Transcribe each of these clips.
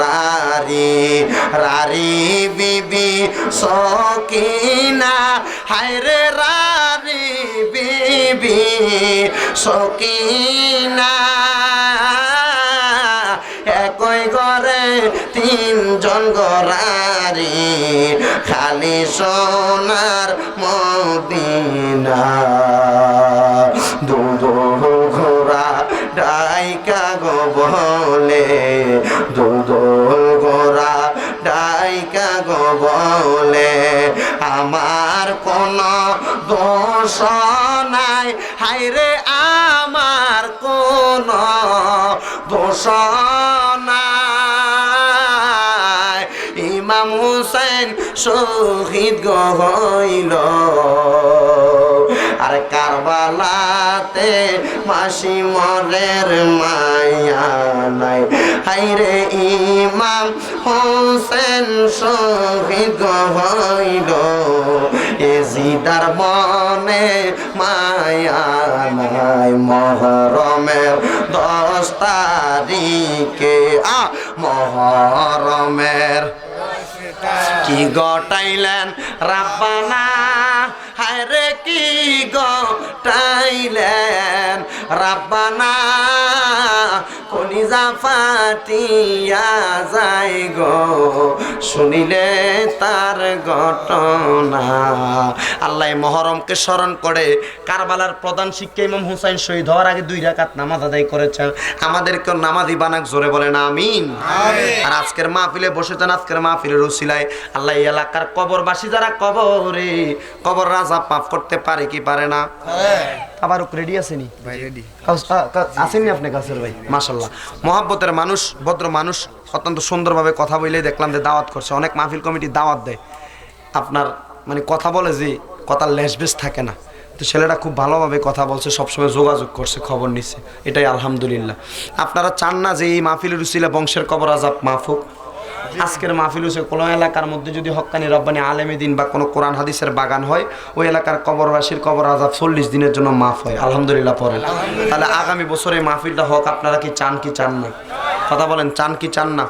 রারি রারি বিবি সকিনা, হায়রে রারি বিবি সকিনা। একই ঘরে তিনজন গরারি, খালি সোনার মদিনা। দুধ গো বলে দুধ ঘোড়া ডাইকা গো বলে, আমার কোন দোষ নাই। হাইরে আমার কোন দোষ নাই। ইমাম হুসেন শহীদ গহইল আর কারবালাতে মাসি মরের মায়া নাই। হাইরে ইমাম হোসেন শহীদ হইল, এ জিদার মনে মায়া নাই। মহরমের দশ তারিখে, আ, মহরমের কি গটাইলেন? রাব্বানা হায়রে কি গটাইলেন রাব্বানা কলিজা ফাটিয়া যায় গো শুনিলে তার ঘটনা। আল্লাহ মহরমকে স্মরণ করে কারবালার প্রধান শিক্ষা ইমাম হুসাইন শহীদ হওয়ার আগে দুই রাকাত নামাজ আদায় করেছেন। আমাদেরকে নামাজি বানাক জোরে বলেন আমিন। আর আজকের মাহফিলে বসেছেন আজকের মাহফিলের উসিলায় আল্লাহ এলাকার কবরবাসী যারা কবরে কবর রাজা পাপ করতে পারে কি পারে না? আবার রেডি আসেনি আসেননি আপনি কাছের ভাই? মাসাল্লাহ মহাব্বতের মানুষ, ভদ্র মানুষ অত্যন্ত সুন্দরভাবে কথা বলেই দেখলাম যে দাওয়াত করছে। অনেক মাহফিল কমিটি দাওয়াত দেয়। আপনার মানে কথা বলে যে কথার লেসবেস থাকে না। তো ছেলেটা খুব ভালোভাবে কথা বলছে, সবসময় যোগাযোগ করছে, খবর নিচ্ছে। এটাই আলহামদুলিল্লাহ। আপনারা চান না যে এই মাহফিলের উচিলা বংশের কবর আজাব মাহফুক আজকের মাহফিল হচ্ছে, কোনো এলাকার মধ্যে যদি হক্কানি রব্বানি আলেমী দিন বা কোনো কোরআন হাদিসের বাগান হয়, ওই এলাকার কবরবাসীর কবর আজাব চল্লিশ দিনের জন্য মাফ হয়। আলহামদুলিল্লাহ পরে। তাহলে আগামী বছরে মাহফিলটা হোক, আপনারা কি চান কি চান না? কথা বলেন, চান কি চান না?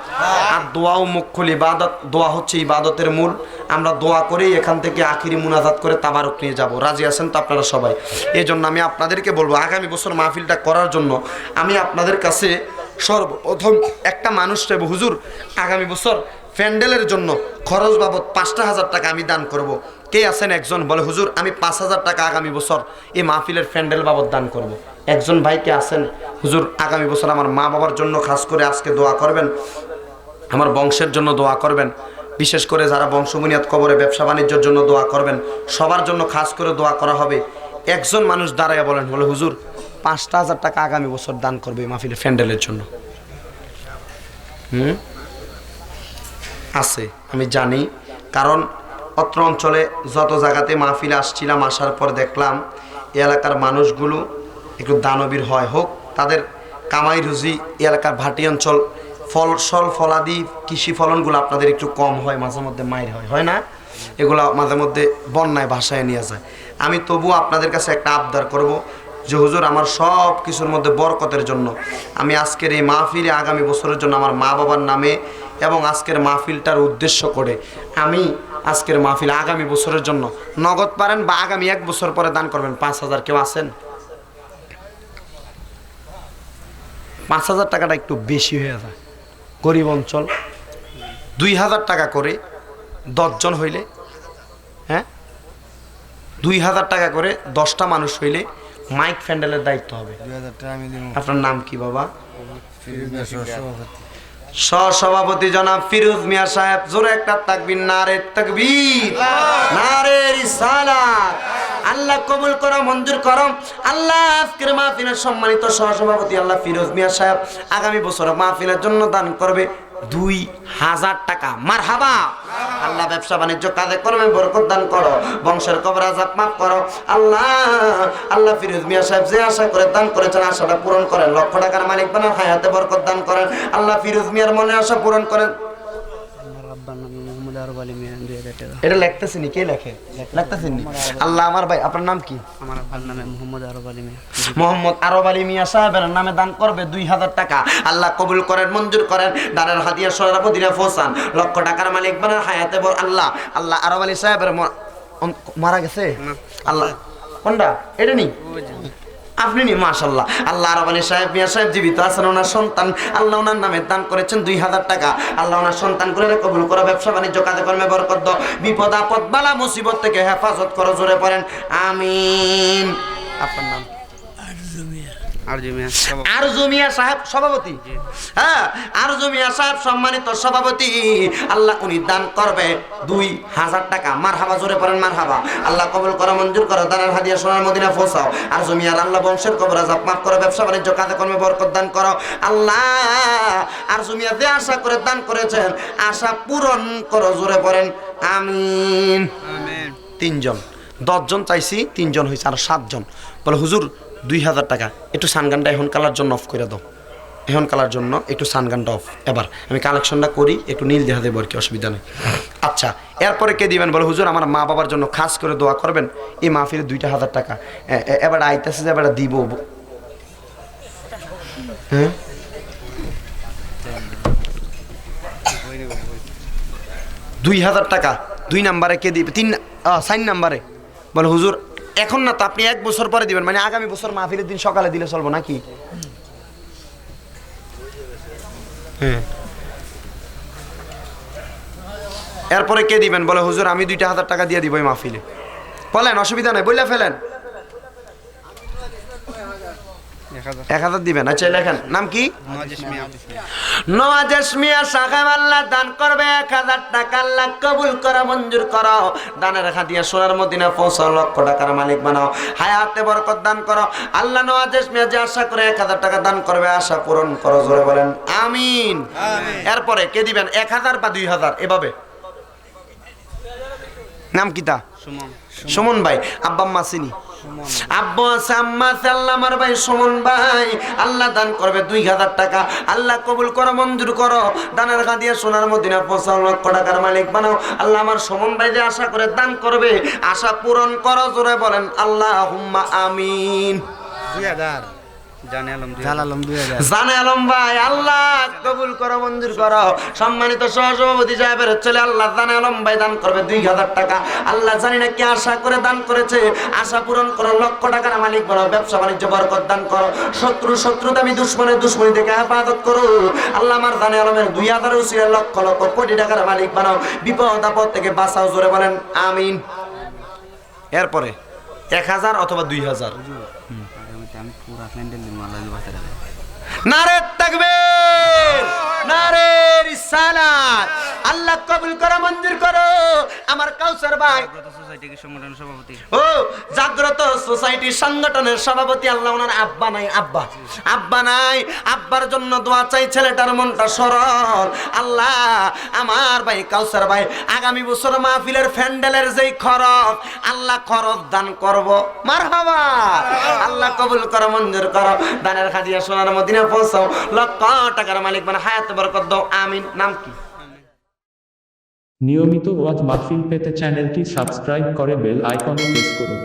আর দোয়াও মুখ্যল ইবাদত, দোয়া হচ্ছে ইবাদতের মূল। আমরা দোয়া করেই এখান থেকে আখিরি মুনাজাত করে তাবারক নিয়ে যাব। রাজি আছেন তো আপনারা সবাই? এই জন্য আমি আপনাদেরকে বলব, আগামী বছর মাহফিলটা করার জন্য আমি আপনাদের কাছে সর্বপ্রথম একটা মানুষ চাইব হুজুর, আগামী বছর প্যান্ডেলের জন্য খরচ বাবদ পাঁচটা হাজার টাকা আমি দান করব। কে আছেন একজন? বলে, হুজুর, আমি পাঁচ হাজার টাকা আগামী বছর এই মাহফিলের প্যান্ডেল বাবদ দান করব। একজন ভাইকে আছেন? হুজুর, আগামী বছর আমার মা বাবার জন্য খাস করে আজকে দোয়া করবেন। আমার বংশের জন্য দোয়া করবেন। বিশেষ করে যারা বংশবুনিয়াদ কবরে ব্যবসা বাণিজ্যের জন্য দোয়া করবেন, সবার জন্য খাস করে দোয়া করা হবে। একজন মানুষ দাঁড়াইয়া বলেন, বলে, হুজুর পাঁচটা হাজার টাকা আগামী বছর দান করবে এই মাহফিলের প্যান্ডেলের জন্য। হুম? আছে, আমি জানি। কারণ অত্র অঞ্চলে যত জায়গাতে মাহফিলে আসছিলাম, আসার পর দেখলাম এই এলাকার মানুষগুলো একটু দানবীর হয়। হোক, তাদের কামাই রুজি এলাকার ভাটি অঞ্চল, ফল সল ফলাদি, কৃষি ফলনগুলো আপনাদের একটু কম হয়, মাঝে মধ্যে মায়ের হয়। হয় না? এগুলো মাঝে মধ্যে বন্যায় ভাষায় নিয়ে যায়। আমি তবু আপনাদের কাছে একটা আবদার করব যে হুজুর আমার সব কিছুর মধ্যে বরকতের জন্য। আমি আজকের এই মাহফিলে আগামী বছরের জন্য আমার মা বাবার নামে এবং আজকের মাহফিলটার উদ্দেশ্য করে আমি আজকের মাহফিল আগামী বছরের জন্য নগদ পারেন বা আগামী এক বছর পরে দান করবেন। পাঁচ হাজার কেউ আছেন? পাঁচ হাজার টাকাটা একটু বেশি হয়ে যায়। গরিব অঞ্চল। দুই হাজার টাকা করে দশজন হইলে হ্যাঁ? দুই হাজার টাকা করে দশটা মানুষ হইলে মাইক ফ্যান্ডেলের দায়িত্ব হবে। আপনার নাম কি বাবা? সহ সভাপতি জনাব ফিরোজ মিয়া সাহেব জোরে একটা তাকবির না রে আল্লাহ কবুল করো, মঞ্জুর করো। আল্লাহ আজকের মাহফিলের সম্মানিত সহসভাপতি আল্লাহ ফিরোজ মিয়া সাহেব আগামী বছর মাহফিলের জন্য দান করবে দুই হাজার টাকা। মার হাবা আল্লাহ ব্যবসা বাণিজ্য কাজে করবে বরকত দান করো, বংশের কবর আজাব মাফ করো। আল্লাহ আল্লাহ ফিরোজ মিয়া সাহেব যে আশা করে দান করেছেন, আশাটা পূরণ করেন। লক্ষ টাকার মালিক বানান, হায়াতে বরকত দান করেন। আল্লাহ ফিরোজ মিয়ার মনে আশা পূরণ করেন। এটা লিখতেছি নি কে লেখে? লিখতেছেন নি? আল্লাহ আমার ভাই আপনার নাম কি? আমার আব্বার নামে মোহাম্মদ আরব আলী মিয়া। মোহাম্মদ আরব আলী মিয়া সাহেবের নামে দান করবে দুই হাজার টাকা। আল্লাহ কবুল করেন মঞ্জুর করেন। দানের হাদিয়া সরার মদিনা ফোসান। লক্ষ টাকার মালিক বানার হায়াতে বল আল্লাহ। আল্লাহ আরব আলী সাহেবের মারা গেছে? আল্লাহ কোনটা? এটা নি? আপনি নি মাশাল্লাহ আল্লাহ আলী সাহেব, মিয়া সাহেব জীবিত আছেন, ওনার সন্তান। আল্লাহ ওনার নামে দান করেছেন দুই হাজার টাকা। আল্লাহ ওনার সন্তান করে কবুল করো, ব্যবসা বাণিজ্য, কাজে কর্মে বরকত দাও। বিপদ, আপদ, বালা, মুসিবত থেকে হেফাজত করো, জোরে পড়েন আমিন। আপনার নাম? সাহেব সভাপতি? হ্যাঁ সাহেব সম্মানিত সভাপতি। আল্লাহ উনি দান করবে দুই হাজার টাকা। মার হাবা জোরে পড়েন মার হাবা আল্লাহ কবুল করো মঞ্জুর করো। দানের হাদিয়া সোনার মদিনা আল্লাহ বংশের কবর আজাব মাফ করো ব্যবসা বাণিজ্য কাজে কর্মে বরকত দান করো। আল্লাহ যে আশা করে দান করেছেন আশা পূরণ করো জোরে পড়েন। আমিন। তিনজন। দশজন চাইছি তিনজন হয়েছে আর সাতজন। বলে হুজুর দুই হাজার টাকা। একটু সানগানটা এখন কালার জন্য অফ করে দাও। এখন কালার জন্য একটু সানগানটা অফ এবার, আমি কালেকশনটা করি, একটু নীল দেখা দেবো আর কি, অসুবিধা নেই। আচ্ছা এরপরে কে দিবেন? বলে, হুজুর, আমার মা বাবার জন্য খাস করে দোয়া করবেন। এই মাহফিলে দুইটা হাজার টাকা। এবার আইতেছে যে, এবার দিব। হ্যাঁ? দুই হাজার টাকা। দুই নাম্বারে কে দিবে? তিন সাইন নাম্বারে। বলে, হুজুর এখন না তো আপনি এক বছর পরে দিবেন মানে আগামী বছর মাহফিলের দিন সকালে দিলে চলবো নাকি? হ্যাঁ এরপরে কে দিবেন? বলে হুজুর আমি দুইটা হাজার টাকা দিয়ে দিব এই মাহফিলে। বলেন অসুবিধা নাই বললে ফেলেন। এক হাজার। দিবেন আচ্ছা লেখেন। নাম কি? নওয়াজেশ মিয়া সাহেব আল্লাহ দান করবে এক হাজার টাকা আল্লাহ কবুল করো মঞ্জুর করো। দানের হাতিয়া সোনার মদিনা পৌঁছাও লক্ষ টাকার মালিক বানাও। হায়াতে বরকত দান করো। আল্লাহ নওয়াজেশ মিয়া যে আশা করে এক হাজার টাকা দান করবে আশা পূরণ করো জোরে বলেন আমিন। এরপরে কে দিবেন এক হাজার বা দুই হাজার এভাবে? নাম কিতা সুমন। সুমন ভাই আব্বা আম্মা চিনি। আব্বু আছে আল্লাহ আমার ভাই, সুমন ভাই, আল্লাহ দান করবে দুই হাজার টাকা। আল্লাহ কবুল করো, মঞ্জুর করো। দানের দিয়ে সোনার মদিনা পঁচাও লক্ষ টাকার মালিক বানাও। আল্লাহ আমার সুমন ভাই যে আশা করে দান করবে, আশা পূরণ করো, জোরে বলেন আল্লাহ হুম্মা আমিন। দুই হাজার। জানে আলম ভাই আল্লাহ কবুল করো মঞ্জুর করো। সম্মানিত সহসভাপতি সাহেবের ছেলে আল্লাহ জানে আলম ভাই দান করবে দুই হাজার টাকা। আল্লাহ জানি না কি আশা করে দান করেছে। আশা পূরণ করো লক্ষ টাকার মালিক করো ব্যবসা বাণিজ্য বরকত দান করো। শত্রু শত্রু দামি দুশ্মনের দুশ্মনী থেকে হেফাজত করো। আল্লাহ আমার জানে আলমের দুই হাজার উচিরে লক্ষ লক্ষ কোটি টাকার মালিক বানাও। বিপদ আপদ থেকে বাঁচাও জোরে বলেন আমিন। এরপরে এক হাজার অথবা দুই হাজার। আমি পুরা ক্যান্ডেল দিব আল্লাহ বাঁচা রাখে নারে থাকবে নারে রিসালাত। আল্লাহ কবুল করো মঞ্জুর করো। আমার কাউসার ভাই। ও জাগ্রত সোসাইটি সংগঠনের সভাপতি আল্লাহ ওনার আব্বা নাই আব্বা। আব্বা নাই আব্বার জন্য দোয়া চাই ছেলেটার মনটা সরল। আল্লাহ আমার ভাই কাউসার ভাই আগামী বছর মাহফিলের ফ্যান্ডেলের যেই খরচ আল্লাহ খরচ দান করব। মারহাবা। আল্লাহ কবুল করো মঞ্জুর করো। দানের খাদিয়া সোনার মদিনা পৌঁছাও লক্ষ টাকার মালিক মানে হায়াত, বরকত দাও আমিন, নাম কি? নিয়মিত ওয়াজ মাহফিল পেতে চ্যানেলটি সাবস্ক্রাইব করে বেল আইকনে প্রেস করুন।